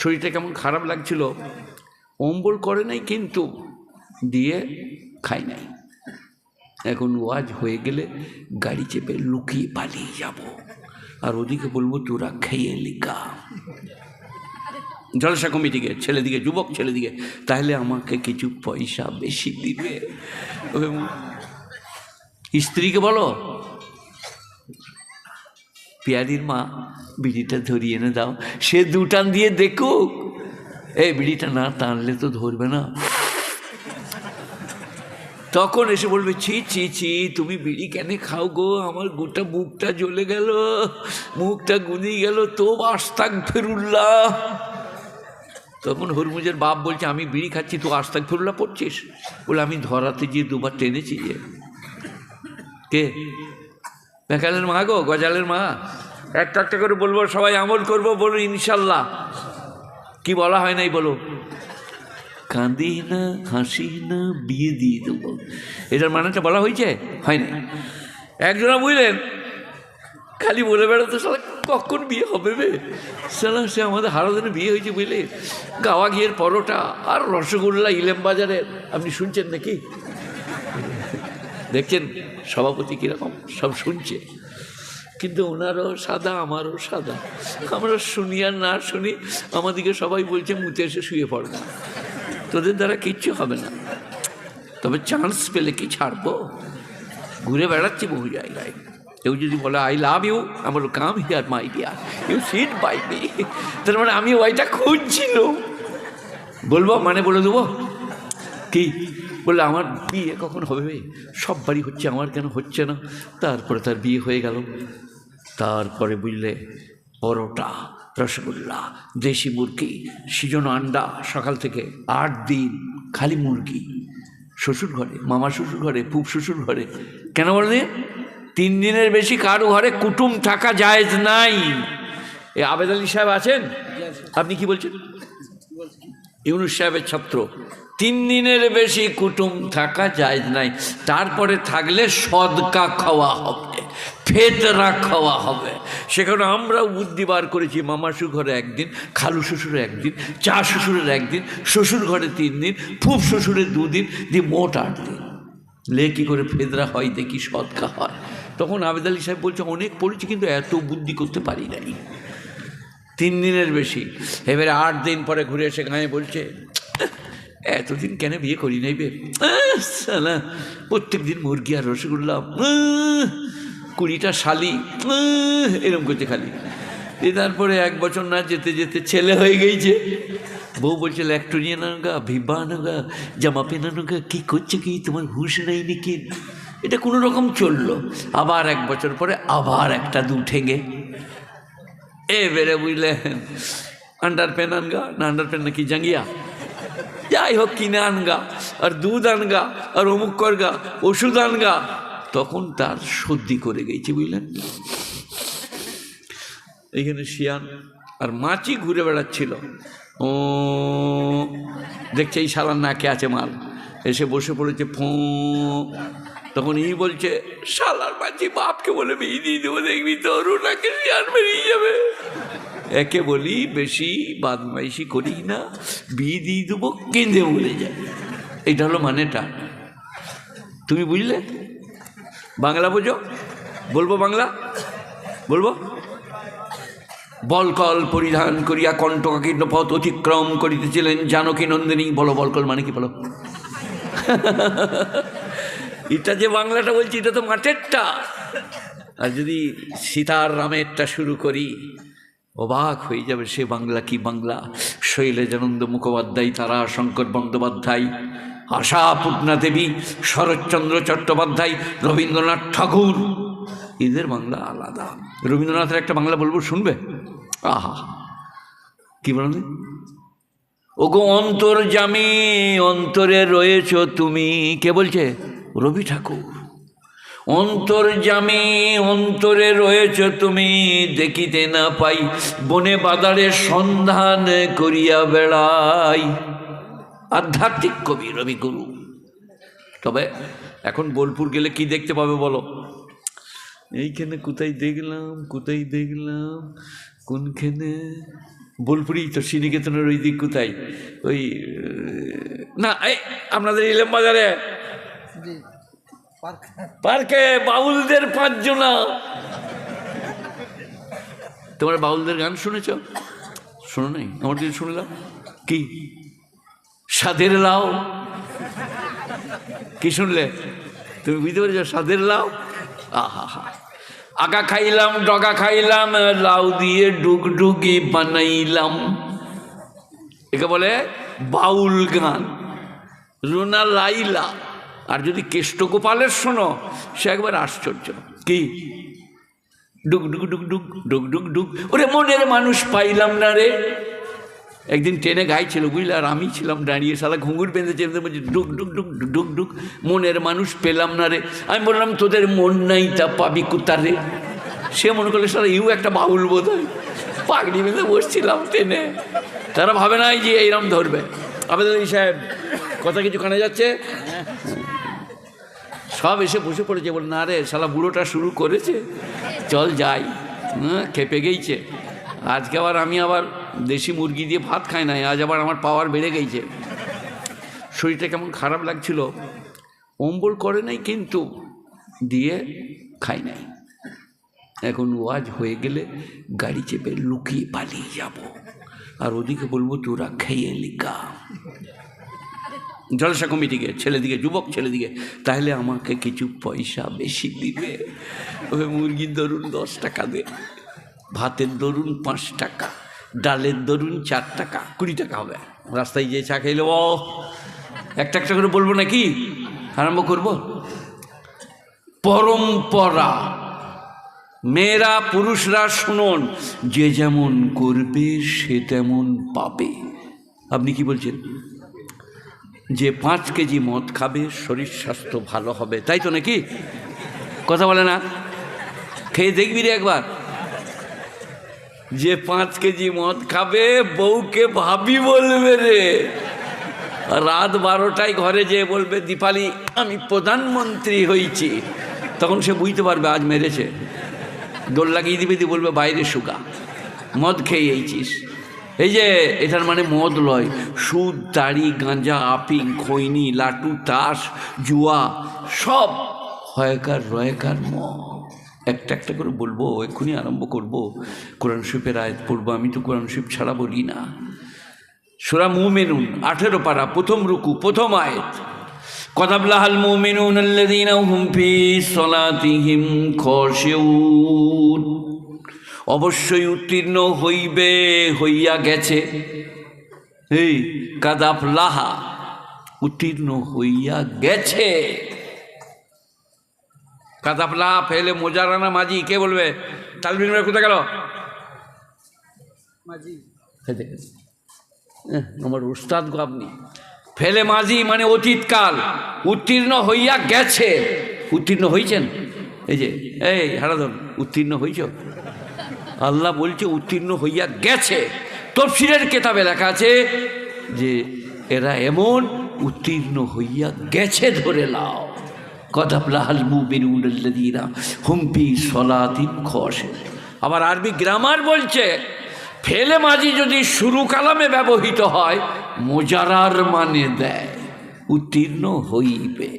শরীরটা কেমন খারাপ লাগছিল? অম্বল করে নাই কিন্তু দিয়ে খাই নাই। এখন ওয়াজ হয়ে গেলে গাড়ি চেপে লুকিয়ে পালিয়ে যাব। আর ওদিকে বলব, তোরা খেয়ে লিখা জলসা কমিটিকে, ছেলেদিকে, যুবক ছেলেদিকে, তাহলে আমাকে কিছু পয়সা বেশি দিবে। স্ত্রীকে বলো পিয়ারির মা বিড়িটা ধরিয়ে এনে দাও। সে দুটান দিয়ে দেখুক। এই বিড়িটা না টানলে তো ধরবে না। তখন এসে বলবে, ছি ছি ছি, তুমি বিড়ি কেন খাও গো? আমার গোটা মুখটা জ্বলে গেল, মুখটা গুঁজি গেল, তো আস্তাক ফেরুল্লাহ। তখন হরমুজের বাপ বলছে, আমি বিড়ি খাচ্ছি, তো আস্তাক ফেরুল্লাহ পড়ছিস? বলে, আমি ধরাতে গিয়ে দুবার টেনেছি যে। কে? বেকালের মা গো, গজালের মা? একটা একটা করে বলব, সবাই আমল করব বলো ইনশাল্লাহ। কি বলা হয় নাই বলো কাঁদি না, হাসি না, বিয়ে দিয়ে দেবো। এটার মানেটা বলা হয়েছে? হয় না একজনা বুঝলেন খালি বলে বেড়াতো সালা কখন বিয়ে হবে বে? সালা সে আমাদের হারাদিনে বিয়ে হয়েছে বুঝলে? গাওয়া ঘিয়ের পরোটা আর রসগোল্লা ইলেম বাজারের। আপনি শুনছেন নাকি? দেখছেন, সভাপতি কীরকম? সব শুনছে। কিন্তু ওনারও সাদা, আমারও সাদা। আমরা শুনি আর না শুনি, আমাদেরকে সবাই বলছে, মুতে এসে শুয়ে পড় না। তোদের দ্বারা কিচ্ছু হবে না। তবে চান্স পেলে কি ছাড়বো? ঘুরে বেড়াচ্ছি বহু জায়গায়। কেউ যদি বলে আই লাভ ইউ আমার come here my dear you sit by me তার মানে আমি ওইটা খুঁজছিল বলব মানে বলে দেবো? কি? বললে, আমার বিয়ে কখন হবে সব বাড়ি হচ্ছে, আমার কেন হচ্ছে না? তারপরে তার বিয়ে হয়ে গেল। তারপরে বুঝলে পরোটা, রসগোল্লা, দেশি মুরগি, সিজনো আন্ডা, সকাল থেকে আট দিন খালি মুরগি। শ্বশুর ঘরে, মামা শ্বশুর ঘরে পুপ শ্বশুর ঘরে। কেন বললেন তিন দিনের বেশি কারও ঘরে কুটুম থাকা জায়েজ নাই। এ আবেদ আলী সাহেব আছেন? আপনি কি বলছেন? ইউনুস সাহেবের ছাত্র। তিন দিনের বেশি কুটুম থাকা যায় নাই। তারপরে থাকলে সদকা খাওয়া হবে। ফেতরা খাওয়া হবে। সেখানে আমরা বুদ্ধি বার করেছি মামা ঘরে একদিন, খালু শ্বশুরে একদিন, চা শ্বশুরের একদিন শ্বশুর ঘরে তিন দিন, ফুফ শ্বশুরের দুদিন, দিয়ে মোট আট দিন। লে কী করে ফেদরা হয়, দেখি সদকা হয়। তখন আবেদ আলী সাহেব বলছে, অনেক পড়েছি, কিন্তু এত বুদ্ধি করতে পারি নাই। তিন দিনের বেশি। এবারে আট দিন পরে ঘুরে এসে গায়ে বলছে, এতদিন কেন বিয়ে করি নাই বে? প্রত্যেক দিন মুরগি আর রসগোল্লা কুড়িটা শালি এরম করছে খালি। এ তারপরে এক বছর না যেতে যেতে ছেলে হয়ে গেছে। বউ বলছে, ল্যাকটোরিয়া নানোগা ভিবা আনোগা জামা পেনানোগা কী করছে কি? তোমার হুঁশ নেই নাকি? এটা কোনো রকম চলল। আবার এক বছর পরে আবার একটা দু ঠেঙে। এবারে বুঝলেন আন্ডার পেন আনগা না আন্ডার পেন নাকি জাঙ্গিয়া? যাই হোক, কিনে আনগা আর দুধ আনগা আর অমুক করগা ওষুধ আনগা তখন তার সর্দি করে গেছে, বুঝলেন? এইখানে শিয়ান আর মাছি ঘুরে বেড়াচ্ছিল। ও, দেখছে এই শালার নাকে আছে মাল। এসে বসে পড়েছে, ফোঁ। তখন ই বলছে, শালার মাছি বাপকে বলে বিয়ে দিয়ে দেবো, দেখবি তোর নাকে শিয়ান বেরিয়ে যাবে। একে বলি, বেশি বাদমাইশি করি না, বিয়ে দিয়ে দেবো, কেঁদে বলে যায় এটা হলো মানেটা। তুমি বুঝলে? বাংলা বুঝো? বলব বাংলা? বলব? বলকল পরিধান করিয়া কণ্ঠকাকীর্ণ পথ অতিক্রম করিতেছিলেন জানকী নন্দিনী। বলো, বলকল মানে কি বলো? এটা যে বাংলাটা বলছি, এটা তো মাঠেরটা। আর যদি সীতার রামেরটা শুরু করি, অবাক হয়ে যাবে সে বাংলা কি বাংলা। শৈলেজানন্দ মুখোপাধ্যায়, তারা শঙ্কর বন্দ্যোপাধ্যায় আশা পূর্ণা দেবী, শরৎচন্দ্র চট্টোপাধ্যায়, রবীন্দ্রনাথ ঠাকুর। এদের বাংলা আলাদা। রবীন্দ্রনাথের একটা বাংলা বলব, শুনবে? আহা। কি বলেন ওগো অন্তর্জামী অন্তরে রয়েছ তুমি। কে বলছে? রবি ঠাকুর। অন্তর্জামী অন্তরে রয়েছ তুমি। দেখিতে না পাই, বনে বাদারে সন্ধান করিয়া বেড়াই। আধ্যাত্মিক কবি রবিগুরু তবে এখন বোলপুর গেলে কি দেখতে পাবে বলো? এইখানে কোথায় দেখলাম কোথায় দেখলাম কোনখানে? বোলপুরি তো শ্রীনিকেতনের ওই দিক কোথায়? ওই না এই আপনাদের ইলেম বাজারে? পার্কে। বাউলদের পাঁচজনা। তোমার বাউলদের গান শুনেছ? শোনো নাই আমার দিন শুনলাম কি? সাধের লাও। কি শুনলে? তুমি বুঝতে পেরেছ? সাধের লাও? আহা হা আগা খাইলাম, ডগা খাইলাম, লাউ দিয়ে ডুগডুগি বানাইলাম। একে বলে বাউল গান। রুনা লাইলা। আর যদি কেষ্টগোপালের শোনো, সে একবার আশ্চর্য। কি? ডুক ডুক ডুক ডুক ডুক ডুক ডুক ওরে মনের মানুষ পাইলাম না রে। একদিন ট্রেনে গাইছিল বুঝলে? আর আমি ছিলাম দাঁড়িয়ে সালা ঘুঙুর বেঁধেছে বলছি, ডুক ডুক ডুক ডুক ডুক মনের মানুষ পেলাম না রে। আমি বললাম, তোদের মন নাই তা পাবি কোথারে সে মনে করলে সারা ইউ একটা বাউল বোধ হয় পাগড়ি বেঁধে বসছিলাম ট্রেনে। তারা ভাবে নাই যে এইরকম ধরবে। আবেদন সাহেব, কথা কিছু কানে যাচ্ছে? সব এসে বসে পড়েছে বল না রে, শালা বুড়োটা শুরু করেছে। চল যাই। হ্যাঁ খেপে গেইছে। আজকে আবার আমি আবার দেশি মুরগি দিয়ে ভাত খাই নাই, আজ আবার আমার পাওয়ার বেড়ে গেছে। শরীরটা কেমন খারাপ লাগছিল? অম্বল করে নাই কিন্তু দিয়ে খাই নাই। এখন ওয়াজ হয়ে গেলে গাড়ি চেপে লুকিয়ে পালিয়ে যাব। আর ওদিকে বলব, তোরা খেয়ে লিখা জলসা কমিটিকে, ছেলেদিকে, যুবক ছেলেদিকে, তাহলে আমাকে কিছু পয়সা বেশি দিবে। ওই মুরগির দরুন দশ টাকা দে, ভাতের দরুন পাঁচ টাকা। ডালের ধরুন চার টাকা, কুড়ি টাকা হবে। রাস্তায় গিয়ে চা খাইলে ও, একটা একটা করে বলব নাকি? আরম্ভ করব? পরম্পরা। মেয়েরা, পুরুষরা, শুনুন, যে যেমন করবে, সে তেমন পাবে। আপনি কি বলছেন? যে পাঁচ কেজি মদ খাবে, শরীর স্বাস্থ্য ভালো হবে, তাই তো নাকি? কথা বলে না? খেয়ে দেখবি রে একবার। যে পাঁচ কেজি মদ খাবে, বউকে ভাবি বলবে রে। রাত বারোটায় ঘরে যেয়ে বলবে, দীপালি, আমি প্রধানমন্ত্রী হয়েছি। তখন সে বুঝতে পারবে, আজ মেরেছে। দোল লাগিয়ে দিবে দিয়ে বলবে, বাইরে শুকা। মদ খেয়ে এইছিস এই যে, এটার মানে মদ লয়। সুদ, দাড়ি, গাঁজা, আপিং, খৈনি, লাটু, তাস, জুয়া, সব হয়কার রয়কার মদ। একটা একটা করে বলব, এক্ষুনি আরম্ভ করব। কোরআন শরীফের আয়াত পড়ব, আমি তো কোরআন শরীফ ছাড়া বলি না। সুরা মুমিনুন, আঠেরো পারা, প্রথম রুকু, প্রথম আয়াত। কদাবলাহাল মুমিনুন আল্লাযীনা হুম ফি সলাতিহিম খশিউন। অবশ্যই উত্তীর্ণ হইবে, হইয়া গেছে। এই কাদাফলাহা উত্তীর্ণ হইয়া গেছে। কাদাফলাহা ফেলে মোজারানা মাঝি কে বলবে? তালবিন কোথায় গেল? আমার উস্তাদ গো আপনি। ফেলে মাঝি মানে অতীতকাল। উত্তীর্ণ হইয়া গেছে। উত্তীর্ণ হয়েছেন এই যে এই হারাধন উত্তীর্ণ হয়েছ আল্লাহ বলছে উত্তীর্ণ হইয়া গেছে। তফসিরের কেতাবে লেখা আছে যে এরা এমন উত্তীর্ণ হইয়া গেছে ধরে লাও কদাবলাহাল মুবিনুল্লাদিনা হুম্পি সলাতিন খসে আবার আরবি গ্রামার বলছে, ফেলে মাঝি যদি শুরু কালামে ব্যবহৃত হয়, মোজারার মানে দেয়, উত্তীর্ণ হইবে।